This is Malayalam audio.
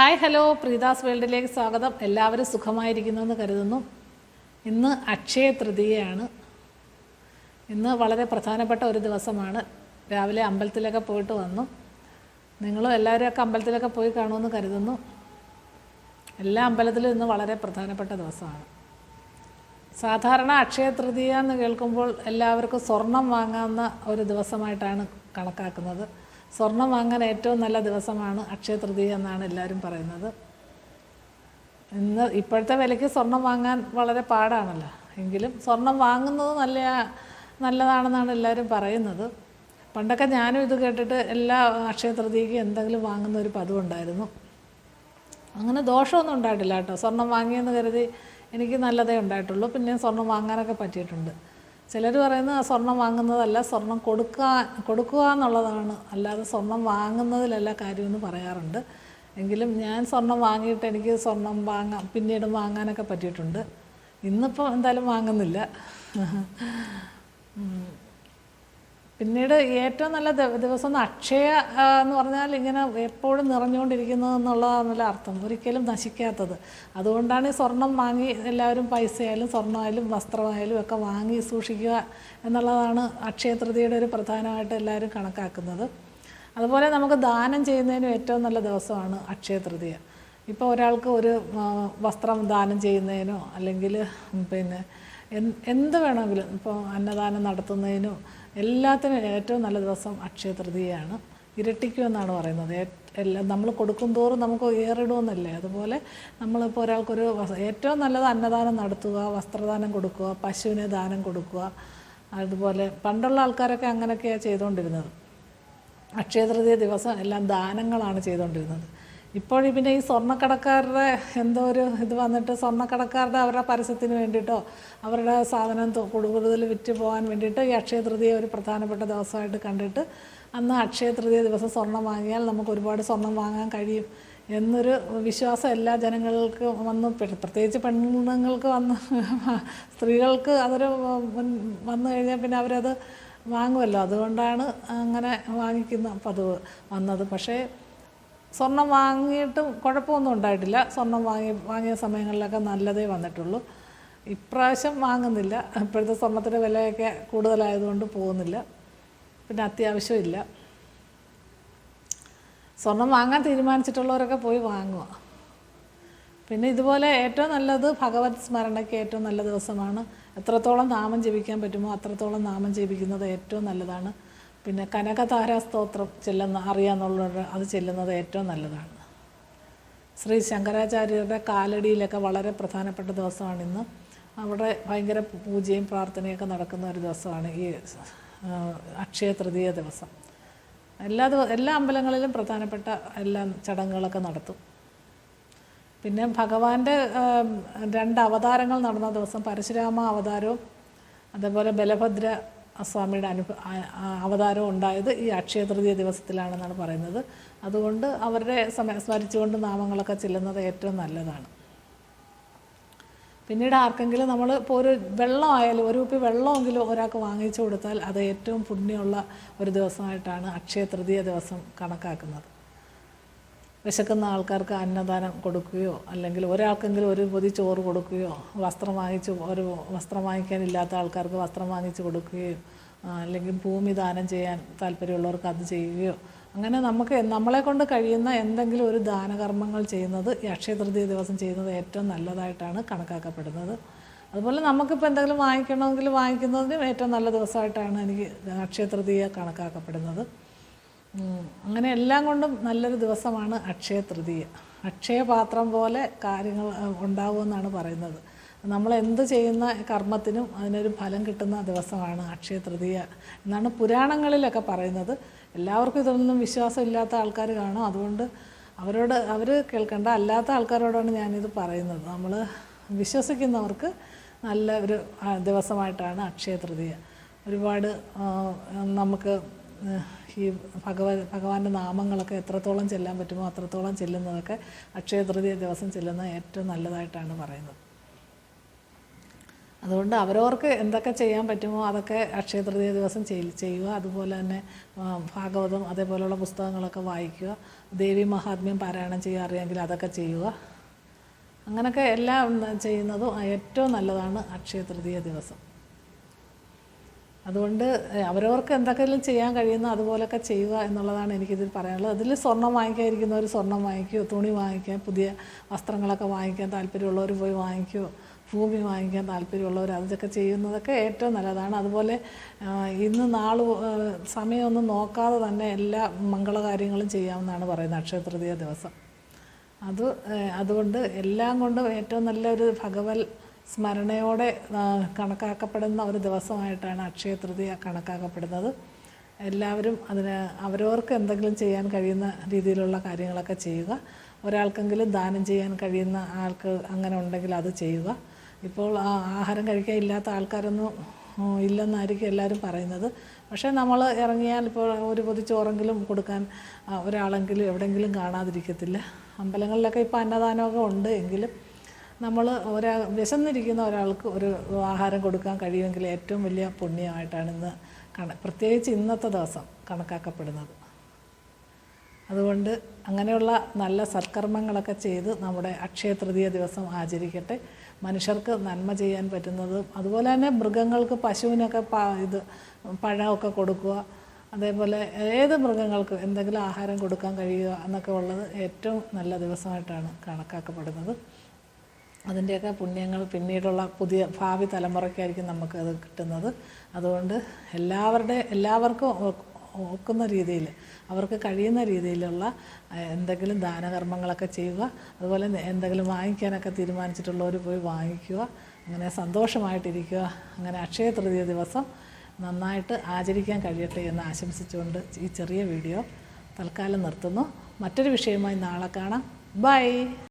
Hi hello. പ്രീതാസ് വേൾഡിലേക്ക് സ്വാഗതം. എല്ലാവരും സുഖമായിരിക്കുന്നു എന്ന് കരുതുന്നു. ഇന്ന് അക്ഷയ തൃതീയയാണ്. ഇന്ന് വളരെ പ്രധാനപ്പെട്ട ഒരു ദിവസമാണ്. രാവിലെ അമ്പലത്തിലൊക്കെ പോയിട്ട് വന്നു. നിങ്ങളും എല്ലാവരും ഒക്കെ അമ്പലത്തിലൊക്കെ പോയി കാണുമെന്ന് കരുതുന്നു. എല്ലാ അമ്പലത്തിലും ഇന്ന് വളരെ പ്രധാനപ്പെട്ട ദിവസമാണ്. സാധാരണ അക്ഷയ തൃതീയ എന്ന് കേൾക്കുമ്പോൾ എല്ലാവർക്കും സ്വർണം വാങ്ങാവുന്ന ഒരു ദിവസമായിട്ടാണ് കണക്കാക്കുന്നത്. സ്വർണം വാങ്ങാൻ ഏറ്റവും നല്ല ദിവസമാണ് അക്ഷയ തൃതീയ എന്നാണ് എല്ലാവരും പറയുന്നത്. ഇന്ന് ഇപ്പോഴത്തെ വിലയ്ക്ക് സ്വർണം വാങ്ങാൻ വളരെ പാടാണല്ലോ. എങ്കിലും സ്വർണം വാങ്ങുന്നത് നല്ല നല്ലതാണെന്നാണ് എല്ലാവരും പറയുന്നത്. പണ്ടൊക്കെ ഞാനും ഇത് കേട്ടിട്ട് എല്ലാ അക്ഷയ എന്തെങ്കിലും വാങ്ങുന്ന ഒരു പതിവുണ്ടായിരുന്നു. അങ്ങനെ ദോഷമൊന്നും ഉണ്ടായിട്ടില്ല കേട്ടോ. സ്വർണം വാങ്ങിയെന്ന് കരുതി എനിക്ക് നല്ലതേ ഉണ്ടായിട്ടുള്ളൂ. പിന്നെ സ്വർണം വാങ്ങാനൊക്കെ പറ്റിയിട്ടുണ്ട്. ചിലർ പറയുന്നത് സ്വർണം വാങ്ങുന്നതല്ല സ്വർണം കൊടുക്കുക കൊടുക്കുക എന്നുള്ളതാണ്. അല്ലാതെ സ്വർണം വാങ്ങുന്നതിലല്ല കാര്യമെന്ന് പറയാറുണ്ട്. എങ്കിലും ഞാൻ സ്വർണം വാങ്ങിയിട്ട് എനിക്ക് സ്വർണം വാങ്ങാം പിന്നീട് വാങ്ങാനൊക്കെ പറ്റിയിട്ടുണ്ട്. ഇന്നിപ്പോൾ എന്തായാലും വാങ്ങുന്നില്ല. പിന്നീട് ഏറ്റവും നല്ല ദിവസം അക്ഷയ എന്ന് പറഞ്ഞാൽ ഇങ്ങനെ എപ്പോഴും നിറഞ്ഞുകൊണ്ടിരിക്കുന്നത് എന്നുള്ളതാണല്ലോ അർത്ഥം. ഒരിക്കലും നശിക്കാത്തത്. അതുകൊണ്ടാണ് ഈ സ്വർണം വാങ്ങി എല്ലാവരും പൈസയായാലും സ്വർണമായാലും വസ്ത്രമായാലും ഒക്കെ വാങ്ങി സൂക്ഷിക്കുക എന്നുള്ളതാണ് അക്ഷയ തൃതിയുടെ ഒരു പ്രധാനമായിട്ട് എല്ലാവരും കണക്കാക്കുന്നത്. അതുപോലെ നമുക്ക് ദാനം ചെയ്യുന്നതിനും ഏറ്റവും നല്ല ദിവസമാണ് അക്ഷയ തൃതീയ. ഇപ്പോൾ ഒരാൾക്ക് ഒരു വസ്ത്രം ദാനം ചെയ്യുന്നതിനോ അല്ലെങ്കിൽ പിന്നെ എന്ത് വേണമെങ്കിലും ഇപ്പോൾ അന്നദാനം നടത്തുന്നതിനോ എല്ലാത്തിനും ഏറ്റവും നല്ല ദിവസം അക്ഷയ തൃതീയയാണ്. ഇരട്ടിക്കും എന്നാണ് പറയുന്നത് എല്ലാം നമ്മൾ കൊടുക്കും തോറും നമുക്ക് ഏറിടുമെന്നല്ലേ? അതുപോലെ നമ്മളിപ്പോൾ ഒരാൾക്കൊരു ഏറ്റവും നല്ലത് അന്നദാനം നടത്തുക വസ്ത്രദാനം കൊടുക്കുക പശുവിനെ ദാനം കൊടുക്കുക. അതുപോലെ പണ്ടുള്ള ആൾക്കാരൊക്കെ അങ്ങനെയൊക്കെയാണ് ചെയ്തുകൊണ്ടിരുന്നത് അക്ഷയതൃതീയ ദിവസം എല്ലാം ദാനങ്ങളാണ് ചെയ്തുകൊണ്ടിരുന്നത് ഇപ്പോൾ പിന്നെ ഈ സ്വർണക്കടക്കാരുടെ എന്തോ ഒരു ഇത് വന്നിട്ട് സ്വർണക്കടക്കാരുടെ അവരുടെ പരസ്യത്തിന് വേണ്ടിയിട്ടോ അവരുടെ സാധനം കൂടുതൽ വിറ്റ് പോകാൻ വേണ്ടിയിട്ട് ഈ അക്ഷയ തൃതീയ ഒരു പ്രധാനപ്പെട്ട ദിവസമായിട്ട് കണ്ടിട്ട് അന്ന് അക്ഷയ തൃതീയ ദിവസം സ്വർണം വാങ്ങിയാൽ നമുക്ക് ഒരുപാട് സ്വർണം വാങ്ങാൻ കഴിയും എന്നൊരു വിശ്വാസം എല്ലാ ജനങ്ങൾക്ക് വന്ന്. പ്രത്യേകിച്ച് പെണ്ണുങ്ങൾക്ക് വന്ന് സ്ത്രീകൾക്ക് അതൊരു വന്നു കഴിഞ്ഞാൽ പിന്നെ അവരത് വാങ്ങുമല്ലോ അതുകൊണ്ടാണ് അങ്ങനെ വാങ്ങിക്കുന്ന പതിവ് വന്നത്. പക്ഷേ സ്വർണം വാങ്ങിയിട്ടും കുഴപ്പമൊന്നും ഉണ്ടായിട്ടില്ല. സ്വർണം വാങ്ങി വാങ്ങിയ സമയങ്ങളിലൊക്കെ നല്ലതേ വന്നിട്ടുള്ളൂ. ഇപ്രാവശ്യം വാങ്ങുന്നില്ല. ഇപ്പോഴത്തെ സ്വർണത്തിന്റെ വിലയൊക്കെ കൂടുതലായതുകൊണ്ട് പോകുന്നില്ല. പിന്നെ അത്യാവശ്യമില്ല. സ്വർണം വാങ്ങാൻ തീരുമാനിച്ചിട്ടുള്ളവരൊക്കെ പോയി വാങ്ങുക. പിന്നെ ഇതുപോലെ ഏറ്റവും നല്ലത് ഭഗവത് സ്മരണയ്ക്ക് ഏറ്റവും നല്ല ദിവസമാണ്. എത്രത്തോളം നാമം ജപിക്കാൻ പറ്റുമോ അത്രത്തോളം നാമം ജപിക്കുന്നത് ഏറ്റവും നല്ലതാണ്. പിന്നെ കനകതാരാസ്തോത്രം ചെല്ലുന്ന അറിയാമെന്നുള്ളവർ അത് ചെല്ലുന്നത് ഏറ്റവും നല്ലതാണ്. ശ്രീ ശങ്കരാചാര്യരുടെ കാലടിയിലൊക്കെ വളരെ പ്രധാനപ്പെട്ട ദിവസമാണ് ഇന്ന്. അവിടെ ഭയങ്കര പൂജയും പ്രാർത്ഥനയൊക്കെ നടക്കുന്ന ഒരു ദിവസമാണ് ഈ അക്ഷയ തൃതീയ ദിവസം. എല്ലാ ദിവസം എല്ലാ അമ്പലങ്ങളിലും പ്രധാനപ്പെട്ട എല്ലാ ചടങ്ങുകളൊക്കെ നടത്തും. പിന്നെ ഭഗവാന്റെ രണ്ട് അവതാരങ്ങൾ നടന്ന ദിവസം പരശുരാമ അവതാരവും അതേപോലെ ബലഭദ്ര സ്വാമിയുടെ അനുഭ അവതാരം ഉണ്ടായത് ഈ അക്ഷയ തൃതീയ ദിവസത്തിലാണെന്നാണ് പറയുന്നത്. അതുകൊണ്ട് അവരുടെ സമയ സ്മരിച്ചുകൊണ്ട് നാമങ്ങളൊക്കെ ചെല്ലുന്നത് ഏറ്റവും നല്ലതാണ്. പിന്നീട് ആർക്കെങ്കിലും നമ്മൾ ഇപ്പോൾ ഒരു വെള്ളമായാലും ഒരു കുപ്പി വെള്ളമെങ്കിലും ഒരാൾക്ക് വാങ്ങിച്ചു കൊടുത്താൽ അത് ഏറ്റവും പുണ്യമുള്ള ഒരു ദിവസമായിട്ടാണ് അക്ഷയ തൃതീയ ദിവസം കണക്കാക്കുന്നത്. വിശക്കുന്ന ആൾക്കാർക്ക് അന്നദാനം കൊടുക്കുകയോ അല്ലെങ്കിൽ ഒരാൾക്കെങ്കിലും ഒരു പൊതി ചോറ് കൊടുക്കുകയോ വസ്ത്രം വാങ്ങിച്ച് ഒരു വസ്ത്രം വാങ്ങിക്കാനില്ലാത്ത ആൾക്കാർക്ക് വസ്ത്രം വാങ്ങിച്ച് കൊടുക്കുകയോ അല്ലെങ്കിൽ ഭൂമി ദാനം ചെയ്യാൻ താല്പര്യമുള്ളവർക്ക് അത് ചെയ്യുകയോ അങ്ങനെ നമുക്ക് നമ്മളെ കൊണ്ട് കഴിയുന്ന എന്തെങ്കിലും ഒരു ദാനകർമ്മങ്ങൾ ചെയ്യുന്നത് ഈ അക്ഷയ തൃതീയ ദിവസം ചെയ്യുന്നത് ഏറ്റവും നല്ലതായിട്ടാണ് കണക്കാക്കപ്പെടുന്നത് അതുപോലെ നമുക്കിപ്പോൾ എന്തെങ്കിലും വാങ്ങിക്കണമെങ്കിൽ വാങ്ങിക്കുന്നതിനും ഏറ്റവും നല്ല ദിവസമായിട്ടാണ് എനിക്ക് അക്ഷയ തൃതീയ കണക്കാക്കപ്പെടുന്നത്. അങ്ങനെ എല്ലാം കൊണ്ടും നല്ലൊരു ദിവസമാണ് അക്ഷയ തൃതീയ. അക്ഷയപാത്രം പോലെ കാര്യങ്ങൾ ഉണ്ടാവുമെന്നാണ് പറയുന്നത്. നമ്മൾ എന്ത് ചെയ്യുന്ന കർമ്മത്തിനും അതിനൊരു ഫലം കിട്ടുന്ന ദിവസമാണ് അക്ഷയ തൃതീയ എന്നാണ് പുരാണങ്ങളിലൊക്കെ പറയുന്നത്. എല്ലാവർക്കും ഇതൊന്നും വിശ്വാസമില്ലാത്ത ആൾക്കാർ കാണും. അതുകൊണ്ട് അവരോട് അവർ കേൾക്കേണ്ട അല്ലാത്ത ആൾക്കാരോടാണ് ഞാനിത് പറയുന്നത്. നമ്മൾ വിശ്വസിക്കുന്നവർക്ക് നല്ല ഒരു ദിവസമായിട്ടാണ് അക്ഷയ തൃതീയ. ഒരുപാട് നമുക്ക് ഈ ഭഗവ ഭഗവാന്റെ നാമങ്ങളൊക്കെ എത്രത്തോളം ചെല്ലാൻ പറ്റുമോ അത്രത്തോളം ചെല്ലുന്നതൊക്കെ അക്ഷയ തൃതീയ ദിവസം ചെല്ലുന്നത് ഏറ്റവും നല്ലതായിട്ടാണ് പറയുന്നത്. അതുകൊണ്ട് അവരവർക്ക് എന്തൊക്കെ ചെയ്യാൻ പറ്റുമോ അതൊക്കെ അക്ഷയ തൃതീയ ദിവസം ചെയ്- ചെയ്യുക. അതുപോലെ തന്നെ ഭാഗവതം അതേപോലെയുള്ള പുസ്തകങ്ങളൊക്കെ വായിക്കുക. ദേവി മഹാത്മ്യം പാരായണം ചെയ്യുക അറിയാമെങ്കിൽ അതൊക്കെ ചെയ്യുക. അങ്ങനെയൊക്കെ എല്ലാം ചെയ്യുന്നതും ഏറ്റവും നല്ലതാണ് അക്ഷയ തൃതീയ ദിവസം. അതുകൊണ്ട് അവരവർക്ക് എന്തൊക്കെയെങ്കിലും ചെയ്യാൻ കഴിയുന്ന അതുപോലൊക്കെ ചെയ്യുക എന്നുള്ളതാണ് എനിക്കിതിൽ പറയാനുള്ളത്. അതിൽ സ്വർണം വാങ്ങിക്കാതിരിക്കുന്നവർ സ്വർണം വാങ്ങിക്കുകയോ തുണി വാങ്ങിക്കാൻ പുതിയ വസ്ത്രങ്ങളൊക്കെ വാങ്ങിക്കാൻ താല്പര്യമുള്ളവർ പോയി വാങ്ങിക്കുകയോ ഭൂമി വാങ്ങിക്കാൻ താല്പര്യമുള്ളവർ അതൊക്കെ ചെയ്യുന്നതൊക്കെ ഏറ്റവും നല്ലതാണ്. അതുപോലെ ഇന്ന് നാൾ സമയമൊന്നും നോക്കാതെ തന്നെ എല്ലാ മംഗളകാര്യങ്ങളും ചെയ്യാമെന്നാണ് പറയുന്നത് അക്ഷയ ദിവസം. അത് അതുകൊണ്ട് എല്ലാം കൊണ്ടും ഏറ്റവും നല്ലൊരു ഭഗവത് സ്മരണയോടെ കണക്കാക്കപ്പെടുന്ന ഒരു ദിവസമായിട്ടാണ് അക്ഷയ തൃതീയ കണക്കാക്കപ്പെടുന്നത്. എല്ലാവരും അതിന് അവരവർക്ക് എന്തെങ്കിലും ചെയ്യാൻ കഴിയുന്ന രീതിയിലുള്ള കാര്യങ്ങളൊക്കെ ചെയ്യുക. ഒരാൾക്കെങ്കിലും ദാനം ചെയ്യാൻ കഴിയുന്ന ആൾക്ക് അങ്ങനെ ഉണ്ടെങ്കിൽ അത് ചെയ്യുക. ഇപ്പോൾ ആഹാരം കഴിക്കാൻ ഇല്ലാത്ത ആൾക്കാരൊന്നും ഇല്ലെന്നായിരിക്കും എല്ലാവരും പറയുന്നത്. പക്ഷേ നമ്മൾ ഇറങ്ങിയാൽ ഇപ്പോൾ ഒരു പൊതി ചോറെങ്കിലും കൊടുക്കാൻ ഒരാളെങ്കിലും എവിടെയെങ്കിലും കാണാതിരിക്കത്തില്ല. അമ്പലങ്ങളിലൊക്കെ ഇപ്പോൾ അന്നദാനമൊക്കെ ഉണ്ട് എങ്കിലും നമ്മൾ ഒരാ വിശന്നിരിക്കുന്ന ഒരാൾക്ക് ഒരു ആഹാരം കൊടുക്കാൻ കഴിയുമെങ്കിൽ ഏറ്റവും വലിയ പുണ്യമായിട്ടാണ് ഇന്ന് കണ പ്രത്യേകിച്ച് ഇന്നത്തെ ദിവസം കണക്കാക്കപ്പെടുന്നത്. അതുകൊണ്ട് അങ്ങനെയുള്ള നല്ല സത്കർമ്മങ്ങളൊക്കെ ചെയ്ത് നമ്മുടെ അക്ഷയ തൃതീയ ദിവസം ആചരിക്കട്ടെ. മനുഷ്യർക്ക് നന്മ ചെയ്യാൻ പറ്റുന്നതും അതുപോലെ തന്നെ മൃഗങ്ങൾക്ക് പശുവിനൊക്കെ പ ഇത് പഴമൊക്കെ കൊടുക്കുക. അതേപോലെ ഏത് മൃഗങ്ങൾക്ക് എന്തെങ്കിലും ആഹാരം കൊടുക്കാൻ കഴിയുക എന്നൊക്കെ ഉള്ളത് ഏറ്റവും നല്ല ദിവസമായിട്ടാണ് കണക്കാക്കപ്പെടുന്നത്. അതിന്റെയൊക്കെ പുണ്യങ്ങൾ പിന്നീടുള്ള പുതിയ ഭാവി തലമുറയ്ക്കായിരിക്കും നമുക്കത് കിട്ടുന്നത്. അതുകൊണ്ട് എല്ലാവരുടെ എല്ലാവർക്കും ഓക്കുന്ന രീതിയിൽ അവർക്ക് കഴിയുന്ന രീതിയിലുള്ള എന്തെങ്കിലും ദാനകർമ്മങ്ങളൊക്കെ ചെയ്യുക. അതുപോലെ എന്തെങ്കിലും വാങ്ങിക്കാനൊക്കെ തീരുമാനിച്ചിട്ടുള്ളവർ പോയി വാങ്ങിക്കുക. അങ്ങനെ സന്തോഷമായിട്ടിരിക്കുക. അങ്ങനെ അക്ഷയ തൃതീയ ദിവസം നന്നായിട്ട് ആചരിക്കാൻ കഴിയട്ടെ എന്ന് ആശംസിച്ചുകൊണ്ട് ഈ ചെറിയ വീഡിയോ തൽക്കാലം നിർത്തുന്നു. മറ്റൊരു വിഷയവുമായി നാളെ കാണാം. ബൈ!